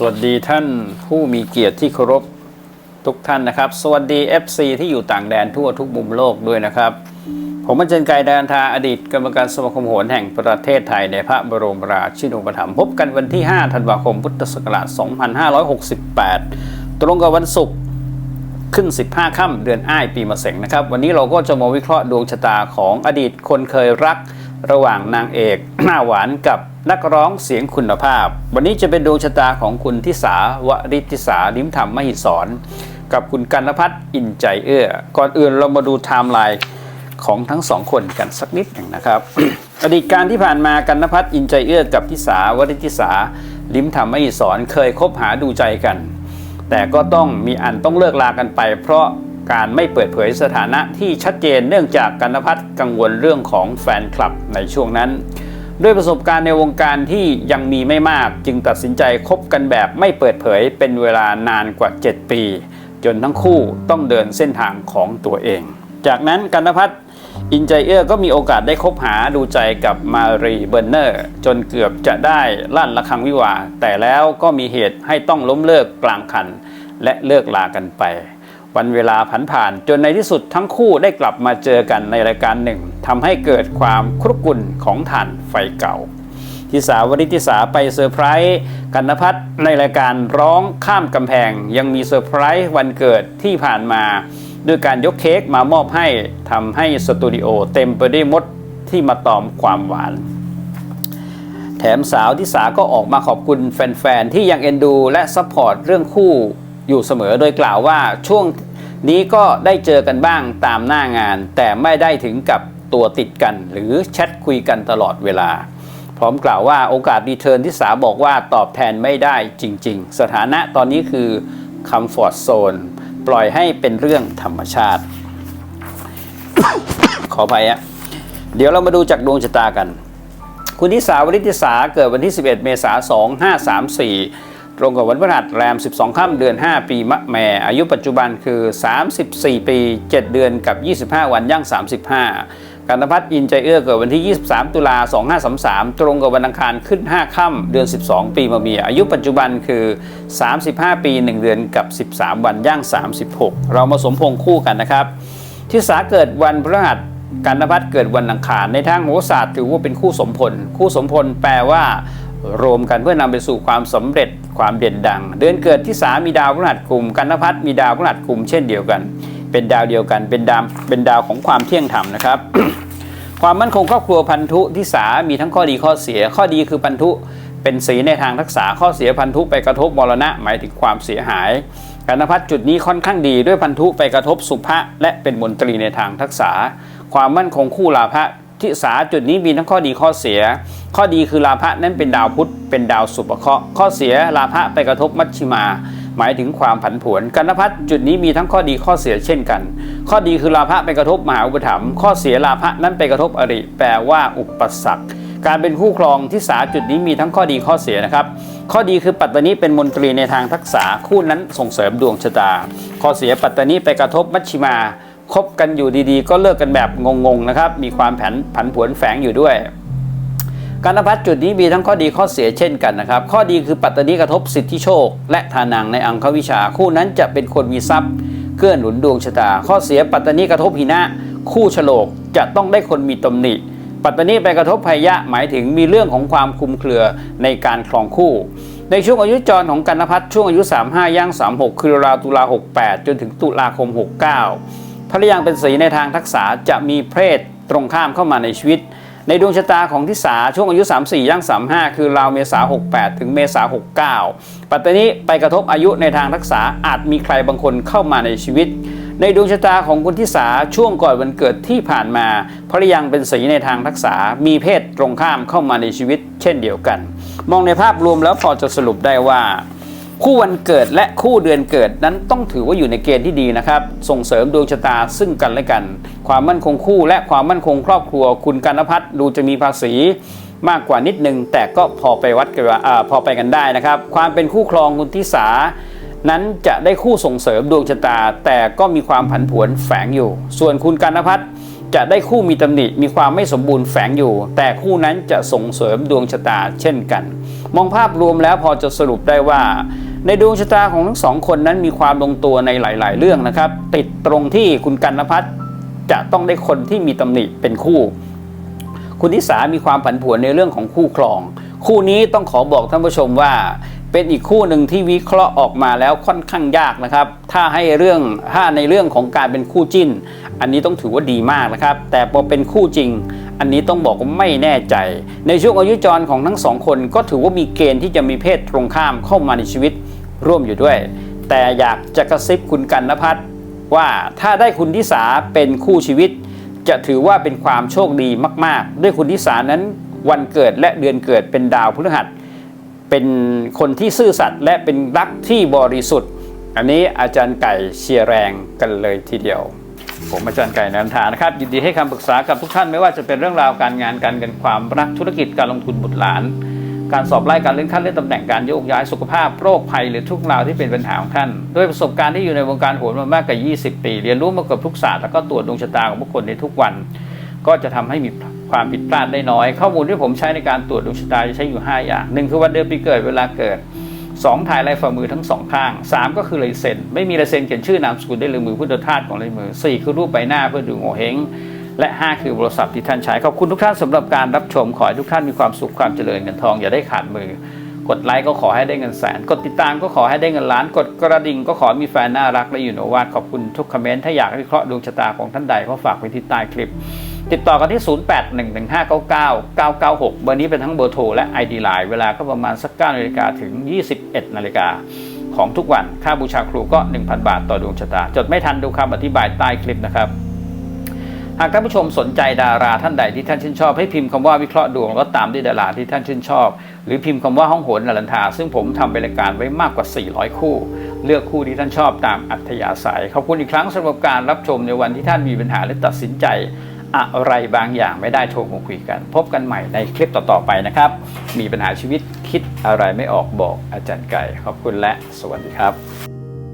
สวัสดีท่านผู้มีเกียรติที่เคารพทุกท่านนะครับ สวัสดี FC ที่อยู่ต่างแดนทั่วทุกมุมโลกด้วยนะครับ ผมอาจารย์ไกรดานทาอดีตกรรมการสมาคมโหรแห่งประเทศไทยในพระบรมราชินูปถัมภ์พบกันวันที่ 5 ธันวาคมพุทธศักราช 2568 ตรงกับวันศุกร์ขึ้น 15 ค่ำเดือนอ้ายปีมะเสงนะครับ วันนี้เราก็จะมาวิเคราะห์ดวงชะตาของอดีตคนเคยรัก ระหว่างนางเอกหน้าหวานกับนักร้องเสียงคุณภาพ วันนี้จะเป็นดวงชะตาของคุณทิสาวริธิสาลิมธรรมมหิศรกับคุณกันพัฒน์อินใจเอื้อ ก่อนอื่นเรามาดูไทม์ไลน์ของทั้งสองคนกันสักนิดหนึ่งนะครับ อดีตการที่ผ่านมากันพัฒน์อินใจเอื้อกับทิสาวริธิสาลิมธรรมมหิศรเคยคบหาดูใจกัน แต่ก็ต้องมีอันต้องเลิกลากันไป เพราะ การไม่เปิดเผยสถานะที่ชัดเจนเนื่องจากกันพัฒน์กังวลเรื่องของแฟนคลับในช่วงนั้น ด้วยประสบการณ์ในวงการที่ยังมีไม่มากจึงตัดสินใจคบกันแบบไม่เปิดเผยเป็นเวลานานกว่า 7 ปี จนทั้งคู่ต้องเดินเส้นทางของตัวเอง จากนั้นกันพัฒน์อินใจเอื้อก็มีโอกาสได้คบหาดูใจกับมารีเบอร์เนอร์ จนเกือบจะได้ลั่นระฆังวิวา แต่แล้วก็มีเหตุให้ต้องล้มเลิกกลางคัน และเลิกลากันไป วันเวลาผันผ่าน จนในที่สุดทั้งคู่ได้กลับมาเจอกันในรายการหนึ่งทำให้เกิดความครุกุ่นของถ่านไฟเก่าทิสาวริทิสาไปเซอร์ไพรส์กันนพัฒน์ในรายการร้องข้ามกำแพง ยังมีเซอร์ไพรส์วันเกิดที่ผ่านมาด้วยการยกเค้กมามอบให้ทำให้สตูดิโอเต็มไปด้วยมดที่มาตอมความหวาน แถมสาวที่สาก็ออกมาขอบคุณแฟน ๆ ที่ยังเอ็นดูและซัพพอร์ตเรื่องคู่ อยู่เสมอโดยกล่าวว่าช่วงนี้ก็ได้เจอกันบ้างตามหน้างาน แต่ไม่ได้ถึงกับตัวติดกัน หรือแชทคุยกันตลอดเวลา พร้อมกล่าวว่าโอกาสรีเทิร์นที่สาบอกว่าตอบแทนไม่ได้จริง ๆ สถานะตอนนี้คือค o m ฟอร์ z โซนปล่อยให้เป็นเรื่องธรรมชาติ ขออภัยอะเดี๋ยวเรามาดูจากดวงชะตากัน คุณทิสาวริธิสาเกิดวันที่ 11 เมษายน 2534 ตรงกับวันพฤหัสแรม 12 ค่ำเดือน 5 ปีมะแม่ อายุปัจจุบันคือ 34 ปี 7 เดือนกับ 25 วันย่าง 35กันตพัฒน์อินใจเอื้อเกิดวันที่ 23 ตุลา 2533 ตรงกับวันอังคารขึ้น 5 ค่ำเดือน 12 ปีมะเมีย อายุปัจจุบันคือ 35 ปี 1 เดือนกับ 13 วันย่าง 36 เรามาสมพงคู่กันนะครับทิสาเกิดวันพฤหัสกันนพัฒน์เกิดวันอังคารในทางโหราศาสตร์ถือว่าเป็นคู่สมพล คู่สมพลแปลว่า รวมกันเพื่อนำไปสู่ความสำเร็จความเด่นดัง เดือนเกิดที่สามีดาวพฤหัสกลุ่มกันนพัฒมีดาวพฤหัสกลุ่มเช่นเดียวกัน เป็นดาวเดียวกัน เป็นดาวเป็นดาวของความเที่ยงธรรมนะครับ ความมั่นคงครอบครัวพันธุที่สามีทั้งข้อดีข้อเสีย ข้อดีคือพันธุเป็นสีในทางทักษะข้อเสียพันธุไปกระทบมรณะหมายถึงความเสียหายกันนพัฒจุดนี้ค่อนข้างดีด้วยพันธุไปกระทบสุภะและเป็นมนตรีในทางทักษะความมั่นคงคู่ลาภะ ทิสาจุดนี้มีทั้งข้อดีข้อเสีย ข้อดีคือลาภะนั้นเป็นดาวพุธเป็นดาวสุภเคราะห์ข้อเสียลาภะไปกระทบมัชชิมา หมายถึงความผันผวนกันพัฒน์จุดนี้มีทั้งข้อดีข้อเสียเช่นกัน ข้อดีคือลาภะไปกระทบมหาอุปถัมภ์ข้อเสียลาภะนั้นไปกระทบอริ แปลว่าอุปสรรคการเป็นคู่ครองที่สาจุดนี้มีทั้งข้อดีข้อเสียนะครับ ข้อดีคือปัตตานีเป็นมนตรีในทางทักษะคู่นั้นส่งเสริมดวงชะตา ข้อเสียปัตตานีไปกระทบมัชชิมา คบกันอยู่ดีๆ ก็เลิกกันแบบงงๆนะครับ มีความผันผันผวนแฝงอยู่ด้วย การนพัฒจุดนี้มีทั้งข้อดีข้อเสียเช่นกันนะครับ ข้อดีคือปัตตานีกระทบสิทธิโชค และทานังในอังควิชา คู่นั้นจะเป็นคนมีทรัพย์เกื้อหนุนดวงชะตา ข้อเสียปัตตานีกระทบหินะ คู่ฉลกจะต้องได้คนมีตำหนิ ปัตตานีไปกระทบภัยะหมายถึงมีเรื่องของความคุมเครือในการครองคู่ในช่วงอายุจรของกันพัฒช่วงอายุ 35ย่าง36 คือราวตุลา 68 จนถึงตุลาคม 69 ภรรยาเป็นสีในทางทักษะจะมีเพศตรงข้ามเข้ามาในชีวิต ในดวงชะตาของทิสาช่วงอายุ 34ย่าง35 คือราวเมษา 68 ถึงเมษา 69 ปัตตานีไปกระทบอายุในทางทักษะอาจมีใครบางคนเข้ามาในชีวิตในดวงชะตาของคุณทิสาช่วงก่อนวันเกิดที่ผ่านมาภรรยาเป็นสีในทางทักษะมีเพศตรงข้ามเข้ามาในชีวิต เช่นเดียวกัน มองในภาพรวมแล้วพอจะสรุปได้ว่า คู่วันเกิดและคู่เดือนเกิดนั้นต้องถือว่าอยู่ในเกณฑ์ที่ดีนะครับ ส่งเสริมดวงชะตาซึ่งกันและกัน ความมั่นคงคู่และความมั่นคงครอบครัว คุณกันพัฒน์ดูจะมีภาษีมากกว่านิดนึง แต่ก็พอไปวัดกันพอไปกันได้นะครับ ความเป็นคู่ครองคุณทิสานั้นจะได้คู่ส่งเสริมดวงชะตา แต่ก็มีความผันผวนแฝงอยู่ ส่วนคุณกันพัฒน์จะได้คู่มีตำหนิมีความไม่สมบูรณ์แฝงอยู่ แต่คู่นั้นจะส่งเสริมดวงชะตาเช่นกัน มองภาพรวมแล้วพอจะสรุปได้ว่า ในดวงชะตาของทั้งสองคนนั้นมีความลงตัวในหลาย ๆ เรื่องนะครับ ติดตรงที่คุณกันนพัฒน์จะต้องได้คนที่มีตำหนิเป็นคู่ คุณนิสามีความผันผวนในเรื่องของคู่ครอง คู่นี้ต้องขอบอกท่านผู้ชมว่า เป็นอีกคู่หนึ่งที่วิเคราะห์ออกมาแล้วค่อนข้างยากนะครับ ถ้าให้เรื่องถ้าในเรื่องของการเป็นคู่จิ้น อันนี้ต้องถือว่าดีมากนะครับ แต่พอเป็นคู่จริงอันนี้ต้องบอกว่าไม่แน่ใจ ในช่วงอายุจรของทั้งสองคนก็ถือว่ามีเกณฑ์ที่จะมีเพศตรงข้ามเข้ามาในชีวิต ร่วมอยู่ด้วย แต่อยากจะกระซิบคุณกันนภัทรว่าถ้าได้คุณทิสาเป็นคู่ชีวิต จะถือว่าเป็นความโชคดีมาก ๆ ด้วยคุณทิสานั้นวันเกิดและเดือนเกิดเป็นดาวพฤหัส เป็นคนที่ซื่อสัตย์และเป็นรักที่บริสุทธิ์ อันนี้อาจารย์ไก่เชียร์แรงกันเลยทีเดียว ผมอาจารย์ไก่นันทานะครับ ยินดีให้คำปรึกษากับทุกท่านไม่ว่าจะเป็นเรื่องราวการงานการเงินความรักธุรกิจการลงทุนบุตรหลาน การสอบไล่การเลื่อนขั้นเลื่อนตำแหน่งการโยกย้ายสุขภาพโรคภัยหรือทุกราวที่เป็นปัญหาของท่านด้วยประสบการณ์ที่อยู่ในวงการโหนมามากกว่า 20 ปี เรียนรู้มาเกับทุกศาสตร์แล้วก็ตรวจดวงชะตาของบุคคลในทุกวัน ก็จะทำให้มีความผิดพลาดได้น้อย ข้อมูลที่ผมใช้ในการตรวจดวงชะตาจะใช้อยู่ 5 อย่างหนึ่งคือวันเดือนปีเกิดเวลาเกิด 2 ถ่ายลายฝ่ามือทั้งสองข้าง 3 ก็คือลายเซ็นไม่มีลายเซ็นเขียนชื่อนามสกุลได้เลยมือพุทธทาสของลายมือ 4 คือรูปใบหน้าเพื่อดูโงเฮง และ 5 คือโทรศัพท์ที่ท่านใช้ ขอบคุณทุกท่านสำหรับการรับชม ขอให้ทุกท่านมีความสุขความเจริญเงินทองอย่าได้ขาดมือ กดไลค์ก็ขอให้ได้เงินแสน กดติดตามก็ขอให้ได้เงินล้าน กดกระดิ่งก็ขอมีแฟนน่ารักและอยู่โนวาดขอบคุณทุกคอมเมนต์ถ้าอยากให้วิเคราะห์ดวงชะตาของท่านใดก็ฝากไว้ที่ใต้คลิป ติดต่อกันที่ 0811599996 เบอร์นี้เป็นทั้งเบอร์โทรและ ID Line เวลาก็ประมาณสัก9นาฬิกาถึง 21นาฬิกาของทุกวัน ค่าบูชาครูก็ 1,000 บาทต่อดวงชะตา จดไม่ทันดูคำอธิบายใต้คลิปนะครับ หากท่านผู้ชมสนใจดาราท่านใดที่ท่านชื่นชอบ ให้พิมพ์คำว่าวิเคราะห์ดวงแล้วก็ตามด้วยดาราที่ท่านชื่นชอบ หรือพิมพ์คำว่าห้องโหนนรันทา ซึ่งผมทำเป็นรายการไว้มากกว่า 400 คู่ เลือกคู่ที่ท่านชอบตามอัธยาศัยขอบคุณอีกครั้งสำหรับการรับชมในวันที่ท่านมีปัญหาและตัดสินใจอะไรบางอย่างไม่ได้โทรมาคุยกัน พบกันใหม่ในคลิปต่อๆไปนะครับ มีปัญหาชีวิตคิดอะไรไม่ออกบอกอาจารย์ไก่ ขอบคุณและสวัสดีครับ